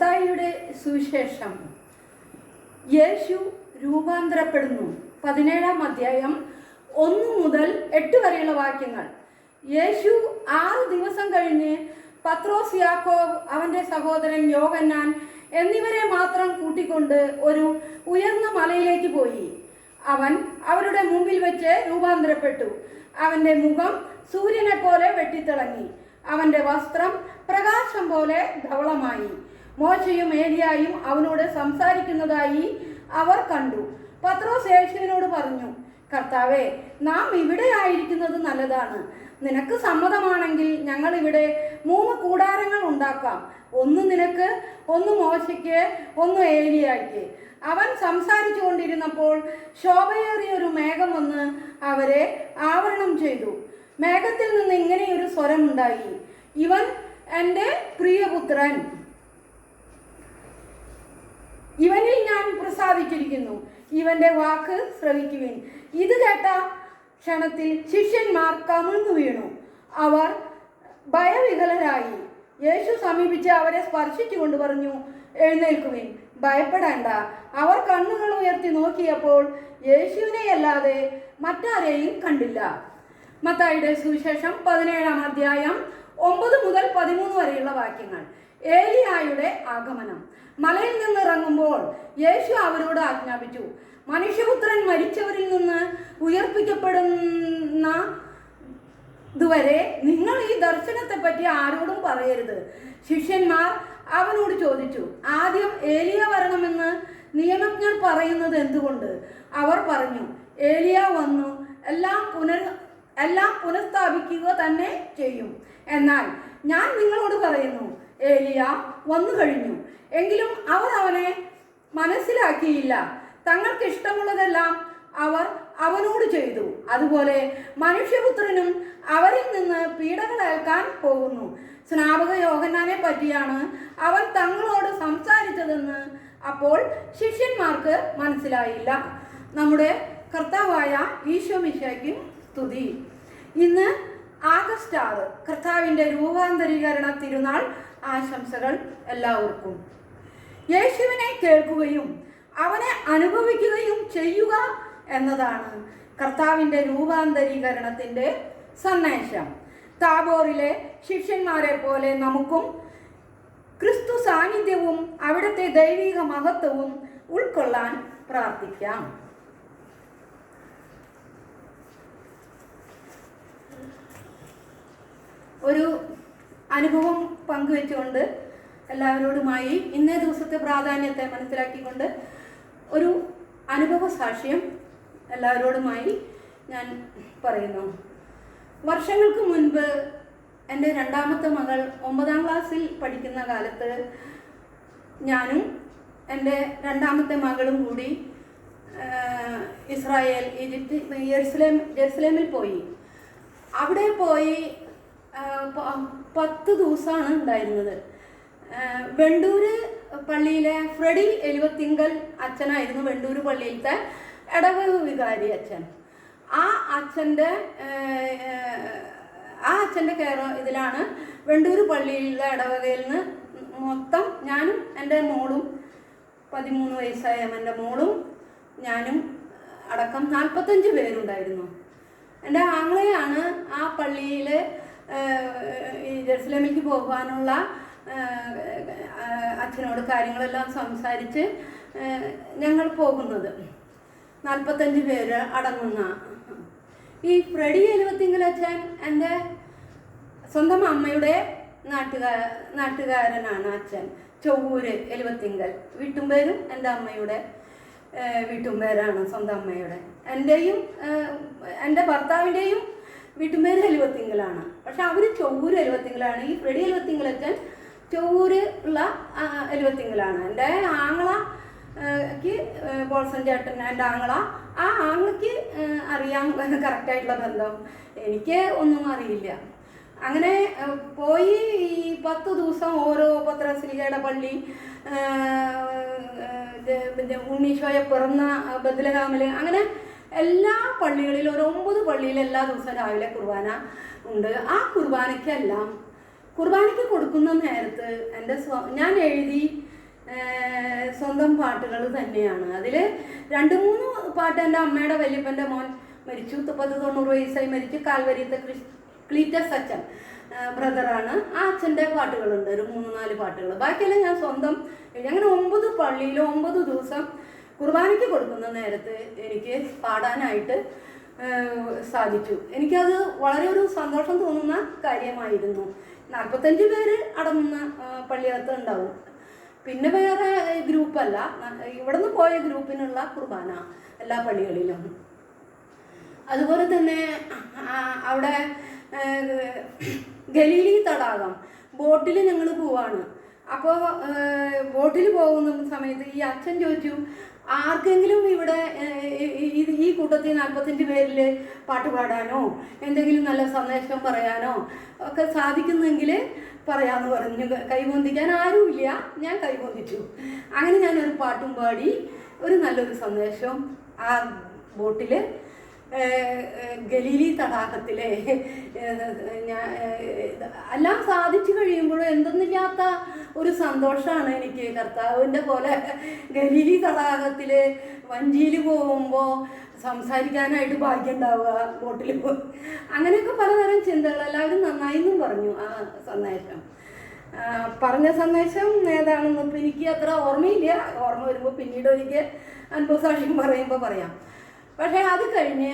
മത്തായിയുടെ സുവിശേഷം. യേശു രൂപാന്തരപ്പെടുന്നു. പതിനേഴാം അധ്യായം ഒന്ന് മുതൽ എട്ട് വരെയുള്ള വാക്യങ്ങൾ. യേശു ആറ് ദിവസം കഴിഞ്ഞ് പത്രോസ് യാക്കോബ് അവന്റെ സഹോദരൻ യോഗന്നാൻ എന്നിവരെ മാത്രം കൂട്ടിക്കൊണ്ട് ഒരു ഉയർന്ന മലയിലേക്ക് പോയി. അവൻ അവരുടെ മുമ്പിൽ വെച്ച് രൂപാന്തരപ്പെട്ടു. അവന്റെ മുഖം സൂര്യനെ പോലെ വെട്ടിത്തിളങ്ങി. അവന്റെ വസ്ത്രം പ്രകാശം പോലെ ധവളമായി. മോശയും ഏലിയായും അവനോട് സംസാരിക്കുന്നതായി അവർ കണ്ടു. പത്രോസ് യേശുവിനോട് പറഞ്ഞു കർത്താവെ നാം ഇവിടെ ആയിരിക്കുന്നത് നല്ലതാണ്. നിനക്ക് സമ്മതമാണെങ്കിൽ ഞങ്ങൾ ഇവിടെ മൂന്ന് കൂടാരങ്ങൾ ഉണ്ടാക്കാം. ഒന്ന് നിനക്ക് ഒന്ന് മോശയ്ക്ക് ഒന്ന് ഏലിയായ്ക്ക്. അവൻ സംസാരിച്ചു കൊണ്ടിരുന്നപ്പോൾ ശോഭയേറിയ ഒരു മേഘം വന്ന് അവരെ ആവരണം ചെയ്തു. മേഘത്തിൽ നിന്ന് ഇങ്ങനെയൊരു സ്വരമുണ്ടായി. ഇവൻ എന്റെ പ്രിയപുത്രൻ. ഇവനിൽ ഞാൻ പ്രസാദിച്ചിരിക്കുന്നു. ഇവന്റെ വാക്ക് ശ്രവിക്കുവിൻ. ഇത് കേട്ട ക്ഷണത്തിൽ ശിഷ്യന്മാർ കമിഴ്ന്നു വീണു. അവർ ഭയവികലരായി യേശു സമീപിച്ച് അവരെ സ്പർശിച്ചുകൊണ്ട് പറഞ്ഞു എഴുന്നേൽക്കുവിൻ. ഭയപ്പെടേണ്ട. അവർ കണ്ണുകൾ ഉയർത്തി നോക്കിയപ്പോൾ യേശുവിനെ അല്ലാതെ മറ്റാരെയും കണ്ടില്ല. മത്തായിയുടെ സുവിശേഷം പതിനേഴാം അധ്യായം ഒമ്പത് മുതൽ പതിമൂന്ന് വരെയുള്ള വാക്യങ്ങൾ. ഏലിയായുടെ ആഗമനം. മലയിൽ നിന്ന് ഇറങ്ങുമ്പോൾ യേശു അവരോട് ആജ്ഞാപിച്ചു. മനുഷ്യപുത്രൻ മരിച്ചവരിൽ നിന്ന് ഉയർപ്പിക്കപ്പെടുന്ന ഇതുവരെ നിങ്ങൾ ഈ ദർശനത്തെ പറ്റി ആരോടും പറയരുത്. ശിഷ്യന്മാർ അവനോട് ചോദിച്ചു ആദ്യം ഏലിയ വരണമെന്ന് നിയമജ്ഞർ പറയുന്നത് എന്തുകൊണ്ട്? അവർ പറഞ്ഞു ഏലിയ വന്നു എല്ലാം പുനർ എല്ലാം പുനഃസ്ഥാപിക്കുക തന്നെ ചെയ്യും. എന്നാൽ ഞാൻ നിങ്ങളോട് പറയുന്നു ഏലിയ വന്നു കഴിഞ്ഞു എങ്കിലും അവർ അവനെ മനസ്സിലാക്കിയില്ല. തങ്ങൾക്ക് ഇഷ്ടമുള്ളതെല്ലാം അവർ അവനോട് ചെയ്തു. അതുപോലെ മനുഷ്യപുത്രനും അവരിൽ നിന്ന് പീഡകളേൽക്കാൻ പോകുന്നു. സ്നാപക യോഹന്നാനെ പറ്റിയാണ് അവൻ തങ്ങളോട് സംസാരിച്ചതെന്ന് അപ്പോൾ ശിഷ്യന്മാർക്ക് മനസ്സിലായില്ല. നമ്മുടെ കർത്താവായ ഈശോ മിശയ്ക്കും സ്തുതി. ഇന്ന് ആഗസ്റ്റ് ആറ് കർത്താവിന്റെ രൂപാന്തരീകരണ തിരുനാൾ ആശംസകൾ എല്ലാവർക്കും. യേശുവിനെ കേൾക്കുകയും അവനെ അനുഭവിക്കുകയും ചെയ്യുക എന്നതാണ് കർത്താവിന്റെ രൂപാന്തരീകരണത്തിന്റെ സന്ദേശം. താബോറിലെ ശിഷ്യന്മാരെ പോലെ നമുക്കും ക്രിസ്തു സാന്നിധ്യവും അവിടുത്തെ ദൈവിക മഹത്വവും ഉൾക്കൊള്ളാൻ പ്രാർത്ഥിക്കാം. ഒരു അനുഭവം പങ്കുവെച്ചുകൊണ്ട് എല്ലാവരോടുമായി ഇന്നേ ദിവസത്തെ പ്രാധാന്യത്തെ മനസ്സിലാക്കിക്കൊണ്ട് ഒരു അനുഭവ സാക്ഷ്യം എല്ലാവരോടുമായി ഞാൻ പറയുന്നു. വർഷങ്ങൾക്ക് മുൻപ് എന്റെ രണ്ടാമത്തെ മകൾ ഒമ്പതാം ക്ലാസ്സിൽ പഠിക്കുന്ന കാലത്ത് ഞാനും എന്റെ രണ്ടാമത്തെ മകളും കൂടി ഇസ്രായേൽ ഈജിപ്ത് ജെറുസലേം ജെറുസലേമിൽ പോയി. അവിടെ പോയി പത്ത് ദിവസമാണ് ഉണ്ടായിരുന്നത്. വെണ്ടൂര് പള്ളിയിലെ ഫ്രെഡി എലുവത്തിങ്കൽ അച്ഛനായിരുന്നു വെണ്ടൂർ പള്ളിയിലത്തെ ഇടവക വികാരി അച്ഛൻ. ആ അച്ഛന്റെ ആ അച്ഛന്റെ കെയർ ഇതിലാണ് വെണ്ടൂർ പള്ളിയിലെ ഇടവകയിൽ നിന്ന് മൊത്തം ഞാനും എന്റെ മോളും പതിമൂന്ന് വയസ്സായ എന്റെ മോളും ഞാനും അടക്കം നാൽപ്പത്തഞ്ച് പേരുണ്ടായിരുന്നു. എന്റെ ആങ്ങളെയാണ് ആ പള്ളിയിൽ ഈ ജെറുസലേമിലേക്ക് പോകാനുള്ള അച്ഛനോട് കാര്യങ്ങളെല്ലാം സംസാരിച്ച് ഞങ്ങൾ പോകുന്നത്. നാൽപ്പത്തഞ്ച് പേര് അടങ്ങുന്ന. ഈ ഫ്രെഡി എലുവത്തിങ്കൽ അച്ഛൻ എന്റെ സ്വന്തം അമ്മയുടെ നാട്ടുകാ നാട്ടുകാരനാണ് അച്ഛൻ. ചൊവ്വൂര് എലുവത്തിങ്കൽ. വീട്ടുംപേരും എന്റെ അമ്മയുടെ വീട്ടുംപേരാണ് സ്വന്തം അമ്മയുടെ. എന്റെയും എന്റെ ഭർത്താവിന്റെയും വീട്ടുംപേര് എലുവത്തിങ്കലാണ്. പക്ഷെ അവർ ചൊവ്വൂര് എലുവത്തിങ്കലാണ്. ഈ ഫ്രെഡി എലുവത്തിങ്കൽ ചൊവ്വൂര് ഉള്ള എലുവത്തിങ്കിലാണ് എന്റെ ആങ്ങള ക്ക് ബോൾസൺ ചേട്ടൻ എന്റെ ആങ്ങള ആ ആങ്ങളക്ക് അറിയാം കറക്റ്റായിട്ടുള്ള ബന്ധം. എനിക്ക് ഒന്നും അറിയില്ല. അങ്ങനെ പോയി ഈ പത്ത് ദിവസം ഓരോ പത്രശ്രീകയുടെ പള്ളി പിന്നെ ഉണ്ണീശോയെ പിറന്ന ബദ്ലഹാമിൽ അങ്ങനെ എല്ലാ പള്ളികളിലും ഒരു ഒമ്പത് പള്ളിയിൽ എല്ലാ ദിവസവും രാവിലെ കുർബാന ഉണ്ട്. ആ കുർബാനയ്ക്കെല്ലാം കുർബാനയ്ക്ക് കൊടുക്കുന്ന നേരത്ത് എന്റെ സ്വ ഞാൻ എഴുതി സ്വന്തം പാട്ടുകൾ തന്നെയാണ്. അതിൽ രണ്ട് മൂന്ന് പാട്ട് എന്റെ അമ്മയുടെ വല്യപ്പന്റെ മോൻ മരിച്ചു. പത്ത് തൊണ്ണൂറ് വയസ്സായി മരിച്ചു. കാൽവരിയത്തെ ക്ലീറ്റസ് അച്ഛൻ ബ്രദറാണ്. ആ അച്ഛന്റെ പാട്ടുകളുണ്ട്. ഒരു മൂന്ന് നാല് പാട്ടുകൾ. ബാക്കിയെല്ലാം ഞാൻ സ്വന്തം അങ്ങനെ ഒമ്പത് പള്ളിയിൽ ഒമ്പത് ദിവസം കുർബാനയ്ക്ക് കൊടുക്കുന്ന നേരത്ത് എനിക്ക് പാടാനായിട്ട് സാധിച്ചു. എനിക്കത് വളരെ ഒരു സന്തോഷം തോന്നുന്ന കാര്യമായിരുന്നു. നാൽപ്പത്തഞ്ച് പേര് അടങ്ങുന്ന പള്ളിയകത്ത് ഉണ്ടാവും. പിന്നെ വേറെ ഗ്രൂപ്പല്ല. ഇവിടുന്ന് പോയ ഗ്രൂപ്പിനുള്ള കുർബാന എല്ലാ പള്ളികളിലും. അതുപോലെ തന്നെ അവിടെ ഗലീലി തടാകം. ബോട്ടിൽ ഞങ്ങൾ പോവാണ്. അപ്പോൾ ബോട്ടിൽ പോകുന്ന സമയത്ത് ഈ അച്ഛൻ ചോദിച്ചു ആർക്കെങ്കിലും ഇവിടെ ഈ- കൂട്ടത്തിൽ നാൽപ്പത്തിന്റെ പേരിൽ പാട്ട് പാടാനോ എന്തെങ്കിലും നല്ല സന്ദേശം പറയാനോ ഒക്കെ സാധിക്കുന്നെങ്കിൽ പറയാമെന്ന് പറഞ്ഞു. കൈപൊന്തിക്കാൻ ആരുമില്ല. ഞാൻ കൈപൊന്തിച്ചു അങ്ങനെ ഞാനൊരു പാട്ടും പാടി ഒരു നല്ലൊരു സന്ദേശം ആ ബോട്ടിൽ ഗലീലി തടാകത്തിലെ ഞാൻ എല്ലാം സാധിച്ചു കഴിയുമ്പോഴും എന്തെന്നില്ലാത്ത ഒരു സന്തോഷമാണ് എനിക്ക് കർത്താവിന്റെ പോലെ ഗലീലി തടാകത്തിൽ വഞ്ചിയിൽ പോകുമ്പോൾ സംസാരിക്കാനായിട്ട് ഭാഗ്യം ഉണ്ടാവുക ബോട്ടിൽ പോ അങ്ങനെയൊക്കെ പലതരം ചിന്തകൾ എല്ലാവരും നന്നായിന്നും പറഞ്ഞു ആ സന്ദേശം. പറഞ്ഞ സന്ദേശം ഏതാണെന്ന് ഇപ്പം എനിക്ക് അത്ര ഓർമ്മയില്ല. ഓർമ്മ വരുമ്പോൾ പിന്നീട് ഒരിക്കൽ അനുഭവസാക്ഷ്യം പറയുമ്പോൾ പറയാം. പക്ഷേ അത് കഴിഞ്ഞ്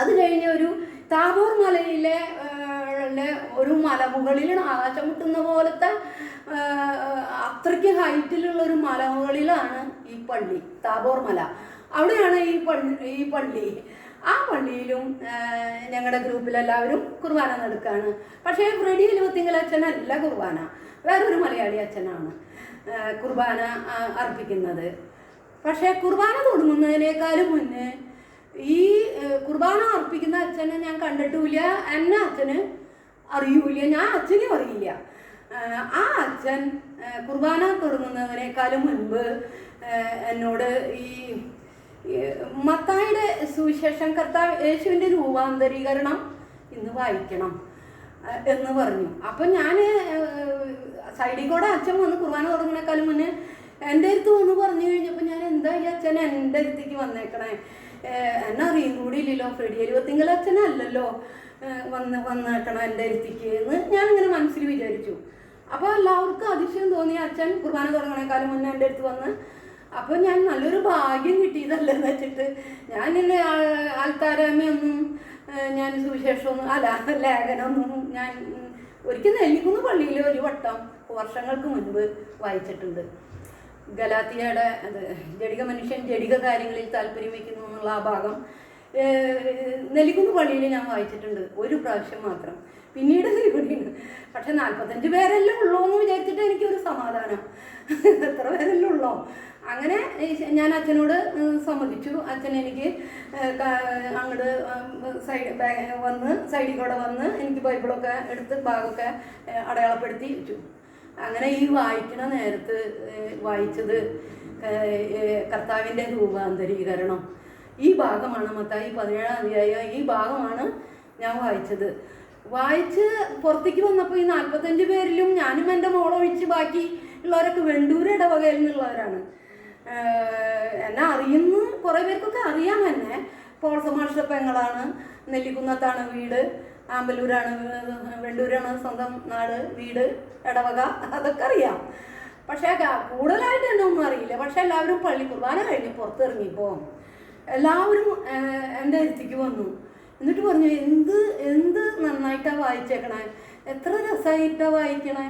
അത് കഴിഞ്ഞ് ഒരു താബോർ മലയിലെ ഒരു മലമുകളിൽ ആകാശം മുട്ടുന്ന പോലത്തെ അത്രയ്ക്ക് ഹൈറ്റിലുള്ള ഒരു മലമുകളിലാണ് ഈ പള്ളി താബോർ മല. അവിടെയാണ് ഈ പള്ളി ഈ പള്ളി. ആ പള്ളിയിലും ഞങ്ങളുടെ ഗ്രൂപ്പിലെല്ലാവരും കുർബാന നടക്കുകയാണ് പക്ഷേ ഫ്രെഡി എലുവത്തിങ്കൽ അച്ഛനല്ല കുർബാന. വേറൊരു മലയാളി അച്ഛനാണ് കുർബാന അർപ്പിക്കുന്നത്. പക്ഷേ കുർബാന തുടങ്ങുന്നതിനേക്കാളും മുന്നേ ഈ കുർബാന അർപ്പിക്കുന്ന അച്ഛനെ ഞാൻ കണ്ടിട്ടില്ല എന്നെ അച്ഛന് അറിയൂല ഞാൻ അച്ഛനും അറിയില്ല. ആ അച്ഛൻ കുർബാന തുടങ്ങുന്നതിനേക്കാളും മുൻപ് എന്നോട് ഈ മത്തായുടെ സുവിശേഷം കർത്താവ് യേശുവിന്റെ രൂപാന്തരീകരണം ഇന്ന് വായിക്കണം എന്ന് പറഞ്ഞു. അപ്പം ഞാൻ സൈഡിൽ കൂടെ അച്ഛൻ വന്ന് കുർബാന തുടങ്ങുന്നേക്കാളും മുന്നേ എന്റെ അടുത്ത് വന്ന് പറഞ്ഞു കഴിഞ്ഞപ്പോൾ ഞാൻ എന്താ ഈ അച്ഛൻ എന്റെ അടുത്തേക്ക് വന്നേക്കണേ? എന്നെ അറിയും കൂടി ഇല്ലല്ലോ. ഫ്രെഡി എഴുപത്തിങ്കൽ അച്ഛനല്ലല്ലോ വന്ന് വന്നേക്കണം എന്റെ അടുത്തേക്ക് എന്ന് ഞാനിങ്ങനെ മനസ്സിൽ വിചാരിച്ചു. അപ്പോൾ എല്ലാവർക്കും അതിശയം തോന്നി. അച്ഛൻ കുർബാന തുടങ്ങണേക്കാളും മുന്നേ എന്റെ അടുത്ത് വന്ന് അപ്പോൾ ഞാൻ നല്ലൊരു ഭാഗ്യം കിട്ടിയതല്ലെന്ന് വെച്ചിട്ട് ഞാൻ എന്റെ ആൾക്കാരമ്മയൊന്നും ഞാൻ സുവിശേഷമൊന്നും അല്ല ലേഖനമൊന്നും ഞാൻ ഒരിക്കലും നെല്ലിക്കുന്ന് പള്ളിയിൽ ഒരു വട്ടം വർഷങ്ങൾക്ക് മുൻപ് വായിച്ചിട്ടുണ്ട്. ഗലാത്തിയയുടെ അത് ജടിക മനുഷ്യൻ ജടിക കാര്യങ്ങളിൽ താല്പര്യം വയ്ക്കുന്നു എന്നുള്ള ആ ഭാഗം നെല്ലിക്കുന്ന് പള്ളിയിൽ ഞാൻ വായിച്ചിട്ടുണ്ട് ഒരു പ്രാവശ്യം മാത്രം. പിന്നീട് ഇവിടെയുണ്ട് പക്ഷെ നാൽപ്പത്തഞ്ച് പേരെല്ലാം ഉള്ളൂ എന്ന് വിചാരിച്ചിട്ട് എനിക്കൊരു സമാധാനം. എത്ര പേരെല്ലാം ഉള്ളോ? അങ്ങനെ ഞാൻ അച്ഛനോട് സമ്മതിച്ചു. അച്ഛൻ എനിക്ക് അങ്ങട് അങ്ങോട്ട് സൈഡ് വന്ന് സൈഡിൽ കൂടെ വന്ന് എനിക്ക് ബൈബിളൊക്കെ എടുത്ത് ഭാഗമൊക്കെ അടയാളപ്പെടുത്തി വെച്ചു. അങ്ങനെ ഈ വായിക്കുന്ന നേരത്ത് വായിച്ചത് കർത്താവിന്റെ രൂപാന്തരീകരണം. ഈ ഭാഗമാണ് മത്തായി പതിനേഴാം അധ്യായം. ഈ ഭാഗമാണ് ഞാൻ വായിച്ചത്. വായിച്ച് പുറത്തേക്ക് വന്നപ്പോൾ ഈ നാൽപ്പത്തഞ്ച് പേരിലും ഞാനും എന്റെ മോളൊഴിച്ച് ബാക്കി ഉള്ളവരൊക്കെ വെണ്ടൂർ ഇടവകയിൽ നിന്നുള്ളവരാണ്. എന്നെ അറിയുന്ന. കുറേ പേർക്കൊക്കെ അറിയാം എന്നെ. പോൾസ പെങ്ങളാണ്. നെല്ലിക്കുന്നത്താണ് വീട്. ആമ്പലൂരാണ് വെണ്ടൂരാണ് സ്വന്തം നാട് വീട് ഇടവക അതൊക്കെ അറിയാം. പക്ഷേ കൂടുതലായിട്ട് എന്നെ ഒന്നും അറിയില്ല. പക്ഷേ എല്ലാവരും പള്ളി കുർബാന കഴിഞ്ഞ് പുറത്തിറങ്ങിയപ്പോൾ എല്ലാവരും എന്റെ അടുത്തേക്ക് വന്നു. എന്നിട്ട് പറഞ്ഞു എന്ത് എന്ത് നന്നായിട്ടാ വായിച്ചേക്കണേ? എത്ര രസമായിട്ടാ വായിക്കണേ?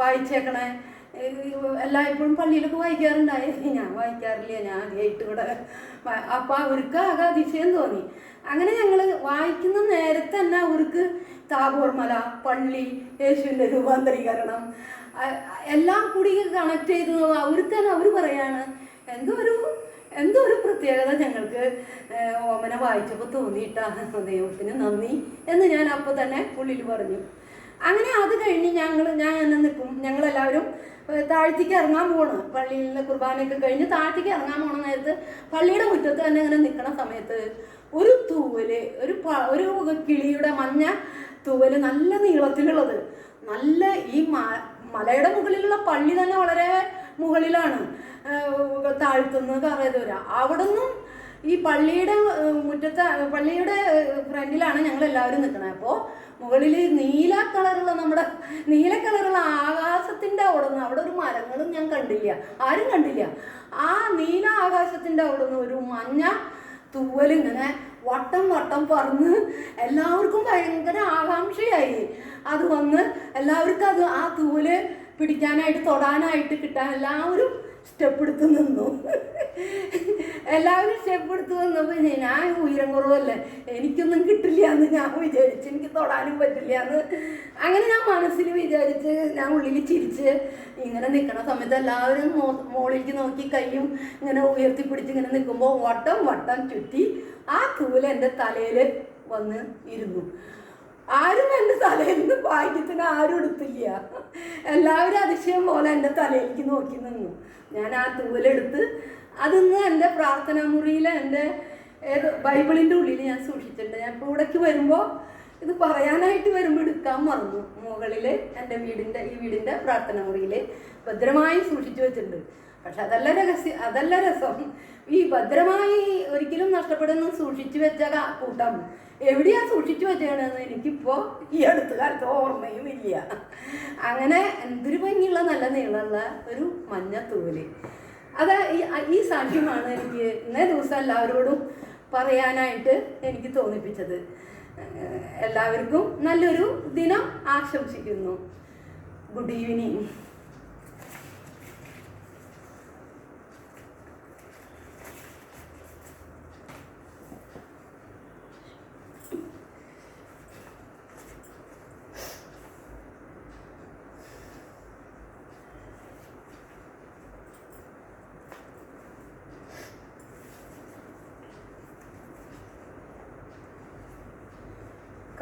വായിച്ചേക്കണേ? എല്ലായ്പ്പോഴും പള്ളിയിലൊക്കെ വായിക്കാറുണ്ടായിരുന്നു ഞാൻ വായിക്കാറില്ല ഞാൻ ആദ്യമായിട്ട് കൂടെ അപ്പം അവർക്ക് ആകെ അതിശയം തോന്നി. അങ്ങനെ ഞങ്ങൾ വായിക്കുന്ന നേരത്തെ തന്നെ അവർക്ക് താപോർമല പള്ളി യേശുവിന്റെ രൂപാന്തരീകരണം എല്ലാം കൂടി കണക്ട് ചെയ്ത്. അവർക്ക് തന്നെ അവർ പറയാണ് എന്തോ ഒരു എന്തോ ഒരു പ്രത്യേകത ഞങ്ങൾക്ക് ഓമന വായിച്ചപ്പോൾ തോന്നിയിട്ടാണ് ദൈവത്തിന് നന്ദി. എന്ന് ഞാൻ അപ്പോൾ തന്നെ ഉള്ളിൽ പറഞ്ഞു. അങ്ങനെ അത് കഴിഞ്ഞ് ഞങ്ങൾ ഞാൻ എന്നെ നിൽക്കും. ഞങ്ങളെല്ലാവരും താഴ്ത്തിക്ക് ഇറങ്ങാൻ പോണ്. പള്ളിയിൽ നിന്ന് കുർബാനയൊക്കെ കഴിഞ്ഞ് താഴ്ത്തിക്ക് ഇറങ്ങാൻ പോണ നേരത്ത് പള്ളിയുടെ മുറ്റത്ത് തന്നെ ഇങ്ങനെ നിൽക്കണ സമയത്ത് ഒരു തൂവൽ ഒരു ഒരു കിളിയുടെ മഞ്ഞ തൂവൽ നല്ല നീളത്തിലുള്ളത്. നല്ല ഈ മലയുടെ മുകളിലുള്ള പള്ളി തന്നെ വളരെ മുകളിലാണ്. താഴ്ത്തുന്നത് താഴ്ത്തുന്ന കറയതൂര അവിടെ നിന്നും ഈ പള്ളിയുടെ മുറ്റത്ത് പള്ളിയുടെ ഫ്രണ്ടിലാണ് ഞങ്ങൾ എല്ലാവരും നിൽക്കുന്നത് അപ്പോൾ മുകളിൽ നീല കളറുള്ള നമ്മുടെ നീല കളറുള്ള ആകാശത്തിന്റെ അവിടെ നിന്ന് അവിടെ ഒരു മരങ്ങളും ഞാൻ കണ്ടില്ല. ആരും കണ്ടില്ല. ആ നീല ആകാശത്തിന്റെ അവിടെ നിന്ന് ഒരു മഞ്ഞ തൂവലിങ്ങനെ വട്ടം വട്ടം പറന്ന് എല്ലാവർക്കും ഭയങ്കര ആകാംക്ഷയായി. അത് വന്ന് എല്ലാവർക്കും അത് ആ തൂവൽ പിടിക്കാനായിട്ട് തൊടാനായിട്ട് കിട്ടാൻ എല്ലാവരും സ്റ്റെപ്പ് എടുത്ത് നിന്നു എല്ലാവരും സ്റ്റെപ്പ് എടുത്ത് വന്നപ്പോൾ ഞാൻ ഉയരം കുറവല്ലേ? എനിക്കൊന്നും കിട്ടില്ല എന്ന് ഞാൻ വിചാരിച്ചു. എനിക്ക് തൊടാനും പറ്റില്ല എന്ന് അങ്ങനെ ഞാൻ മനസ്സിൽ വിചാരിച്ച് ഞാൻ ഉള്ളിൽ ചിരിച്ച് ഇങ്ങനെ നിൽക്കണ സമയത്ത് എല്ലാവരും മോളിലേക്ക് നോക്കി കൈയും ഇങ്ങനെ ഉയർത്തി പിടിച്ച് ഇങ്ങനെ നിൽക്കുമ്പോൾ വട്ടം വട്ടം ചുറ്റി ആ തൂല എന്റെ തലയിൽ വന്ന് ഇരുന്നു. ആരും എന്റെ തലയിൽ നിന്ന് ഭാഗ്യത്തിന് ആരും എടുത്തില്ല. എല്ലാവരും അതിശയം പോലെ എന്റെ തലയിലേക്ക് നോക്കി നിന്നു. ഞാൻ ആ തൂവലെടുത്ത് അതിന്ന് എന്റെ പ്രാർത്ഥനാ മുറിയിൽ എന്റെ ഏത് ബൈബിളിന്റെ ഉള്ളിൽ ഞാൻ സൂക്ഷിച്ചിട്ടുണ്ട്. ഞാൻ ഇപ്പോൾ ഇവിടേക്ക് വരുമ്പോൾ ഇത് പറയാനായിട്ട് വരുമ്പോൾ എടുക്കാൻ മറന്നു. മുകളിൽ എന്റെ വീടിന്റെ ഈ വീടിന്റെ പ്രാർത്ഥനാ മുറിയിൽ ഭദ്രമായി സൂക്ഷിച്ചു വെച്ചിട്ടുണ്ട്. പക്ഷെ അതല്ല രഹസ്യം അതല്ല രസം. ഈ ഭദ്രമായി ഒരിക്കലും നഷ്ടപ്പെടുന്ന സൂക്ഷിച്ചു വെച്ച കൂട്ടം. എവിടെയാ സൂക്ഷിച്ചു വെച്ചേണെന്ന് എനിക്കിപ്പോൾ ഈ അടുത്ത കാലത്ത് ഓർമ്മയും ഇല്ല. അങ്ങനെ എന്തൊരു ഭംഗിയുള്ള നല്ല നീളമുള്ള ഒരു മഞ്ഞ തൂവൽ അത് ഈ ഈ സാക്ഷ്യമാണ് എനിക്ക് ഇന്നേ ദിവസം എല്ലാവരോടും പറയാനായിട്ട് എനിക്ക് തോന്നിപ്പിച്ചത്. എല്ലാവർക്കും നല്ലൊരു ദിനം ആശംസിക്കുന്നു. Good evening.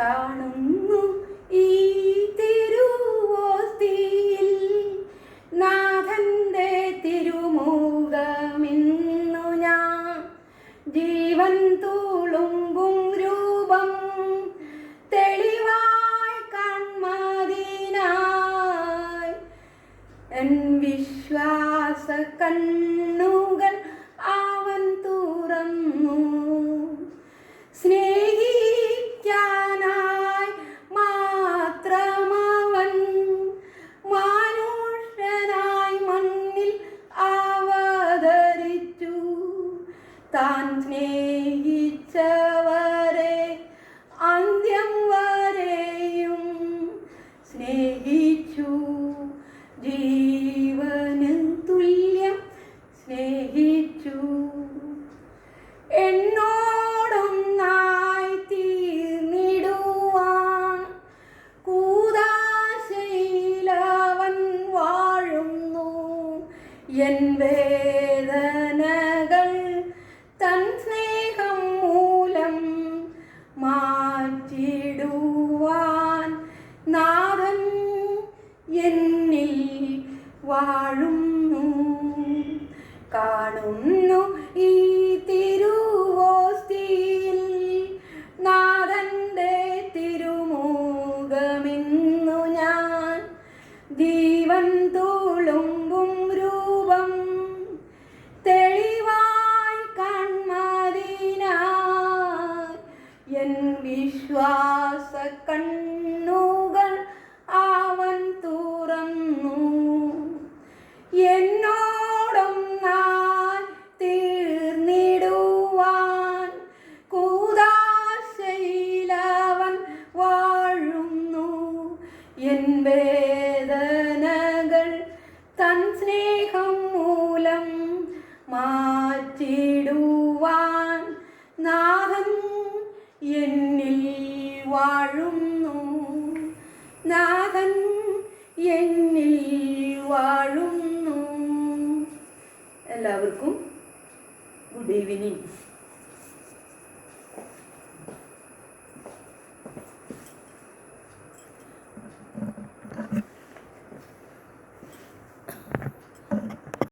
കാണുന്നു ഈ തിരുവോസ്തിയിൽ നാഥന്റെ തിരുമുഖമിന്നു ഞാൻ ജീവൻ തൂളുമ്പും രൂപം തെളിവായി കൺമതിനായി എൻ വിശ്വാസ കണ്ണുകൾ കണ്ണുകൾ അവൻ തുറന്നു. എന്നോടൊന്നായി തീർന്നിടുവാൻ കൂതാശയിലവൻ വാഴുന്നു. എൻ വേദനകൾ തൻ സ്നേഹം മൂലം മാറ്റിടുവാൻ നാഥൻ എന്നിൽ വാഴുന്നു. നാഥൻ എന്നിൽ വാഴുന്നു. എല്ലാവർക്കും ഗുഡ് ഈവനിങ്.